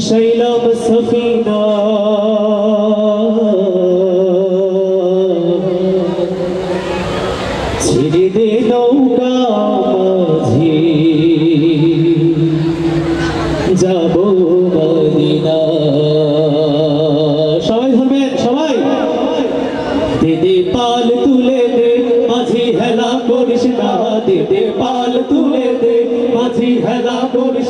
ভাসাইলাম সফিনা ছেড়ে দে মাঝি। যাব মদিনা। সবাই ধরবেন সবাই। দে দে পাল তুলে দে, মাঝি হেলা করিস না। দে দে পাল তুলে দে, মাঝি হেলা করিস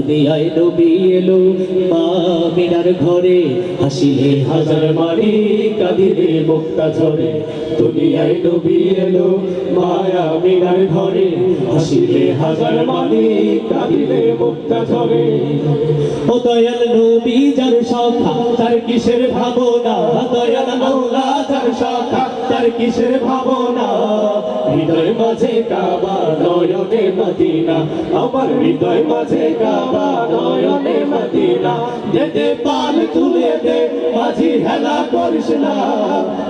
দুনিয়ায় নবী এলো মিনার ঘরে হাসিলে হাজার মারি, কাঁদিলে মুক্তা ঝরে। দুনিয়ায় নবী এলো, মায়া মিনার ঘরে হাসিলে হাজার মারি, কাঁদিলে মুক্তা ঝরে। ও দয়াল নবী, যার সখা তার কিসের ভাবনা? দয়াল মৌলা যার সখা তার কিসের ভাবনা? হৃদয় মাঝে কাবা নয়নে মদিনা। আমার হৃদয় মাঝে কাবা নয়নে মদিনা। দে দে পাল তুলে দে, মাঝি হেলা করিস না।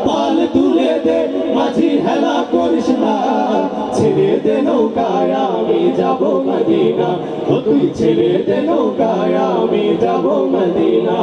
পাল তুলে দে, মাঝি হেলা করিস না। ছেড়ে দে নৌকায়, আমি যাব মদিনা। ও তুই ছেড়ে দে নৌকায়, আমি যাব মদিনা।